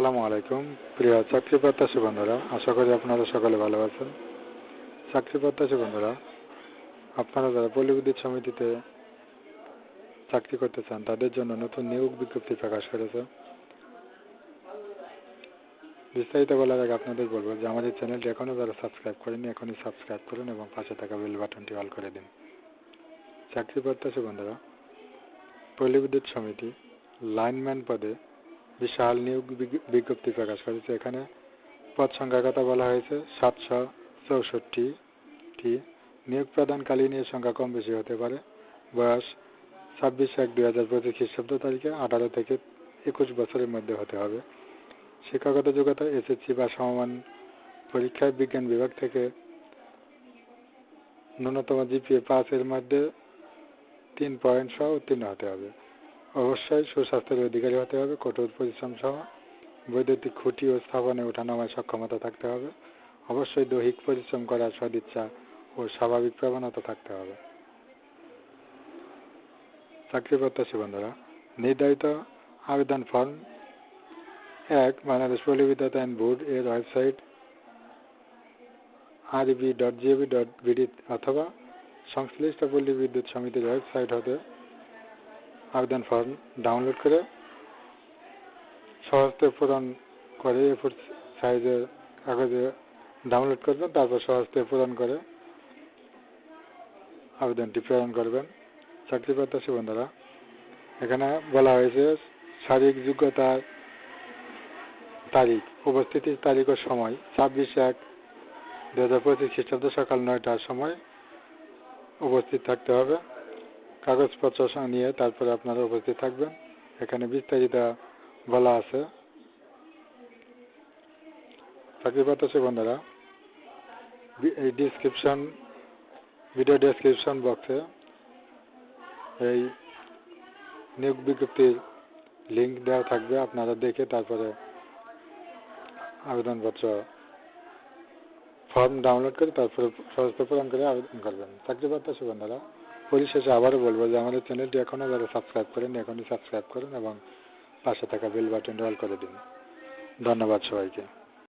আসসালামু আলাইকুম। প্রিয় চাকরি প্রত্যাশী বন্ধুরা, আশা করি আপনারা সকলে ভালো আছেন। চাকরি প্রত্যাশী বন্ধুরা, আপনারা যারা পল্লী বিদ্যুৎ সমিতিতে চাকরি করতে চান, তাদের জন্য নতুন নিয়োগ বিজ্ঞপ্তি প্রকাশ করেছে। বিস্তারিত বলার আগে আপনাদের বলব যে, আমাদের চ্যানেলটি এখনও যারা সাবস্ক্রাইব করেনি এখনই সাবস্ক্রাইব করুন এবং পাশে থাকা বেল বাটনটি অল করে দিন। চাকরি প্রত্যাশী বন্ধুরা পল্লী সমিতি লাইনম্যান পদে বিশাল নিয়োগ বিজ্ঞপ্তি প্রকাশ করেছে। এখানে পদ সংখ্যার কথা বলা হয়েছে, সাতশো চৌষট্টিটি নিয়োগ প্রদানকালীন এর সংখ্যা কম বেশি হতে পারে। বয়স ছাব্বিশ এক দুই হাজার পঁচিশ খ্রিস্টাব্দ তারিখে আঠারো থেকে একুশ বছরের মধ্যে হতে হবে। শিক্ষাগত যোগ্যতা, এসএসসি বা সমমান পরীক্ষায় বিজ্ঞান বিভাগ থেকে ন্যূনতম জিপিএ পাঁচের মধ্যে তিন পয়েন্ট সহ উত্তীর্ণ হতে হবে। অবশ্যই সুস্বাস্থ্যের অধিকারী হতে হবে, কঠোর পরিশ্রম সহ বৈদ্যুতিক খুঁটি ও স্থাপনে ওঠানামায় সক্ষমতা থাকতে হবে। অবশ্যই দৈহিক পরিশ্রম করার সদিচ্ছা ও স্বাভাবিক প্রবণতা থাকতে হবে। চাকরি প্রত্যাশী বন্ধুরা, নির্ধারিত আবেদন ফর্ম এক, বাংলাদেশ পল্লী বিদ্যুৎ আইন বোর্ড এর ওয়েবসাইট আর আরবি ডট জিওভি ডট বিডি অথবা সংশ্লিষ্ট পল্লী বিদ্যুৎ সমিতির ওয়েবসাইট হতে আবেদন ফর্ম ডাউনলোড করে সহজতে পূরণ করে এরপর সাইজের কাগজে ডাউনলোড করবেন, তারপর সহজতে পূরণ করে আবেদনটি প্রেরণ করবেন। চাকরি প্রত্যাশী বন্ধুরা, এখানে বলা হয়েছে শারীরিক যোগ্যতার তারিখ, উপস্থিতির তারিখ ও সময়, ছাব্বিশ এক দু হাজার পঁচিশ খ্রিস্টাব্দ সকাল নয়টার সময় উপস্থিত থাকতে হবে। কাগজপত্র নিয়ে তারপরে আপনারা উপস্থিত থাকবেন। এখানে বিস্তারিত বলা আছে। চাকরি প্রত্যাশী বন্ধুরা, এই ডিসক্রিপশন ভিডিও ডেসক্রিপশন বক্সে এই নিয়োগ বিজ্ঞপ্তির লিঙ্ক দেওয়া থাকবে। আপনারা দেখে তারপরে আবেদনপত্র ফর্ম ডাউনলোড করে তারপরে সহজতে পূরণ করে আবেদন করবেন। চাকরি প্রত্যাশী বন্ধুরা পরিশেষে আবারও বলব যে আমাদের চ্যানেলটি এখনও যারা সাবস্ক্রাইব করেন এখনই সাবস্ক্রাইব করুন এবং পাশে থাকা বেল বাটন অল করে দিন। ধন্যবাদ সবাইকে।